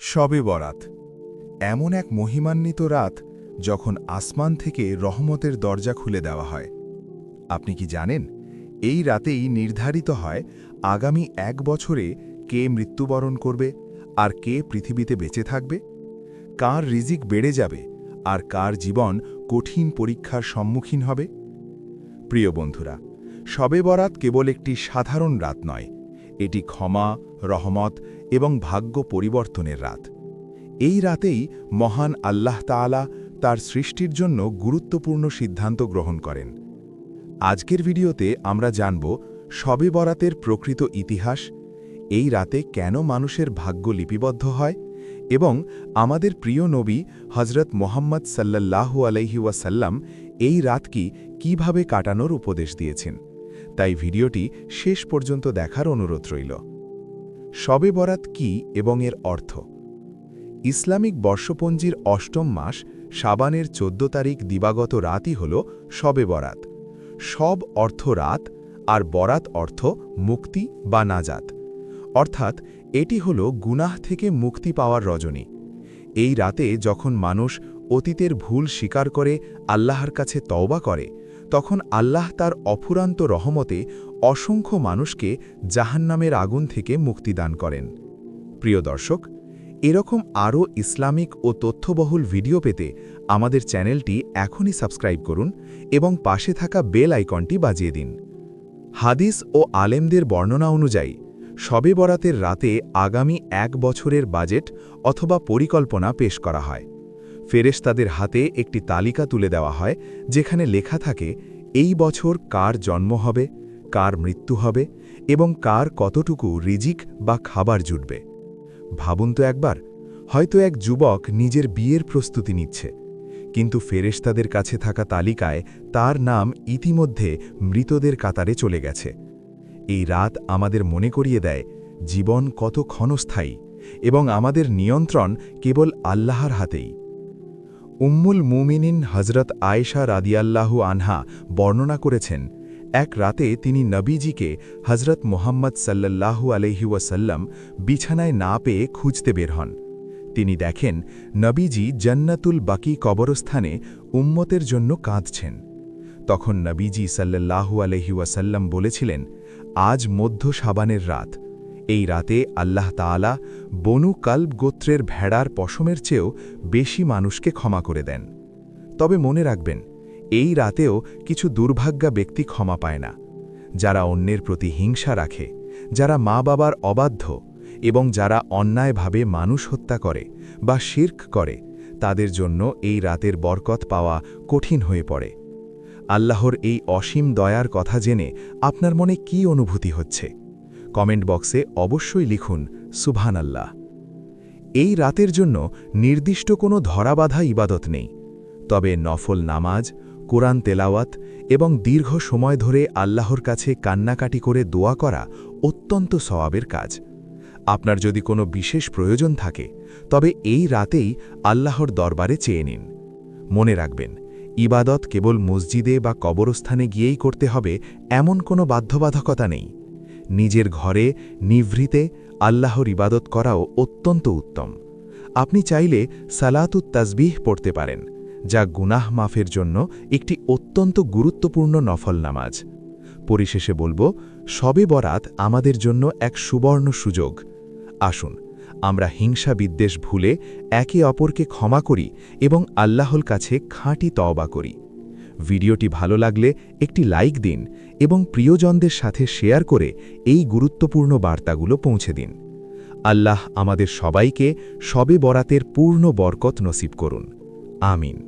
শবে বরাত। এমন এক মহিমান্বিত রাত যখন আসমান থেকে রহমতের দরজা খুলে দেওয়া হয়। আপনি কি জানেন, এই রাতেই নির্ধারিত হয় আগামী এক বছরে কে মৃত্যুবরণ করবে আর কে পৃথিবীতে বেঁচে থাকবে? কার রিজিক বেড়ে যাবে আর কার জীবন কঠিন পরীক্ষার সম্মুখীন হবে? প্রিয় বন্ধুরা শবে বরাত কেবল একটি সাধারণ রাত নয়, এটি ক্ষমা, রহমত এবং ভাগ্য পরিবর্তনের রাত। এই রাতেই মহান আল্লাহ তাআলা তার সৃষ্টির জন্য গুরুত্বপূর্ণ সিদ্ধান্ত গ্রহণ করেন। আজকের ভিডিওতে আমরা জানব শবে বরাতের প্রকৃত ইতিহাস, এই রাতে কেন মানুষের ভাগ্য লিপিবদ্ধ হয় এবং আমাদের প্রিয় নবী হজরত মোহাম্মদ সাল্লাল্লাহু আলাইহি ওয়াসাল্লাম এই রাতকি কীভাবে কাটানোর উপদেশ দিয়েছেন। তাই ভিডিওটি শেষ পর্যন্ত দেখার অনুরোধ রইল। শবে বরাত কি এবং এর অর্থ? ইসলামিক বর্ষপঞ্জির অষ্টম মাস সাবানের চোদ্দ তারিখ দিবাগত রাতই হল শবে বরাত। সব অর্থ রাত আর বরাত অর্থ মুক্তি বা নাজাত। অর্থাৎ এটি হল গুনাহ থেকে মুক্তি পাওয়ার রজনী। এই রাতে যখন মানুষ অতীতের ভুল স্বীকার করে আল্লাহর কাছে তওবা করে, তখন আল্লাহ তার অফুরান্ত রহমতে অসংখ্য মানুষকে জাহান্নামের আগুন থেকে মুক্তিদান করেন। প্রিয় দর্শক, এরকম আরও ইসলামিক ও তথ্যবহুল ভিডিও পেতে আমাদের চ্যানেলটি এখনই সাবস্ক্রাইব করুন এবং পাশে থাকা বেল আইকনটি বাজিয়ে দিন। হাদিস ও আলেমদের বর্ণনা অনুযায়ী শবে বরাতের রাতে আগামী এক বছরের বাজেট অথবা পরিকল্পনা পেশ করা হয়। ফেরেশতাদের হাতে একটি তালিকা তুলে দেওয়া হয়, যেখানে লেখা থাকে, এই বছর কার জন্ম হবে? কার মৃত্যু হবে এবং কার কতটুকু রিজিক বা খাবার জুটবে। ভাবুন তো একবার, হয়তো এক যুবক নিজের বিয়ের প্রস্তুতি নিচ্ছে, কিন্তু ফেরেশতাদের কাছে থাকা তালিকায় তার নাম ইতিমধ্যে মৃতদের কাতারে চলে গেছে। এই রাত আমাদের মনে করিয়ে দেয়, জীবন কত ক্ষণস্থায়ী এবং আমাদের নিয়ন্ত্রণ কেবল আল্লাহর হাতেই। উম্মুল মুমিনিন হজরত আয়েশা রাদিয়াল্লাহু আনহা বর্ণনা করেছেন এক রাতে তিনি নবীজিকে হজরত মোহাম্মদ সাল্লাল্লাহু আলহি ওয়াসাল্লাম বিছানায় না পেয়ে খুঁজতে বের হন। তিনি দেখেন নবীজি জন্নাতুল বাকি কবরস্থানে উম্মতের জন্য কাঁদছেন। তখন নবীজি সাল্লাল্লাহু আলহি ওয়াসাল্লাম বলেছিলেন, আজ মধ্য সাবানের রাত। এই রাতে আল্লাহ তাআলা বনু কাল্ব গোত্রের ভেড়ার পশমের চেয়েও বেশি মানুষকে ক্ষমা করে দেন। তবে মনে রাখবেন এই রাতেও কিছু দুর্ভাগ্যা ব্যক্তি ক্ষমা পায় না। যারা অন্যের প্রতি হিংসা রাখে, যারা মা বাবার অবাধ্য এবং যারা অন্যায়ভাবে মানুষ হত্যা করে বা শির্ক করে, তাদের জন্য এই রাতের বরকত পাওয়া কঠিন হয়ে পড়ে। আল্লাহর এই অসীম দয়ার কথা জেনে আপনার মনে কি অনুভূতি হচ্ছে? কমেন্ট বক্সে অবশ্যই লিখুন সুভান আল্লাহ এই রাতের জন্য নির্দিষ্ট কোনো ধরাবাধা ইবাদত নেই, তবে নফল নামাজ কোরআন তেলাওয়াত এবং দীর্ঘ সময় ধরে আল্লাহর কাছে কান্নাকাটি করে দোয়া করা অত্যন্ত সওয়াবের কাজ। আপনার যদি কোনো বিশেষ প্রয়োজন থাকে, তবে এই রাতেই আল্লাহর দরবারে চেয়ে নিন। মনে রাখবেন, ইবাদত কেবল মসজিদে বা কবরস্থানে গিয়েই করতে হবে এমন কোনো বাধ্যবাধকতা নেই। নিজের ঘরে নিভৃতে আল্লাহর ইবাদত করাও অত্যন্ত উত্তম। আপনি চাইলে সালাতুত তাজবিহ পড়তে পারেন যা গুনাহ মাফের জন্য একটি অত্যন্ত গুরুত্বপূর্ণ নফল নামাজ। পরিশেষে বলব, সবে বরাত আমাদের জন্য এক সুবর্ণ সুযোগ। আসুন, আমরা হিংসা বিদ্বেষ ভুলে একে অপরকে ক্ষমা করি এবং আল্লাহর কাছে খাঁটি তওবা করি। ভিডিওটি ভালো লাগলে একটি লাইক দিন এবং প্রিয়জনদের সাথে শেয়ার করে এই গুরুত্বপূর্ণ বার্তাগুলো পৌঁছে দিন। আল্লাহ আমাদের সবাইকে সবে বরাতের পূর্ণ বরকত নসিব করুন। আমিন।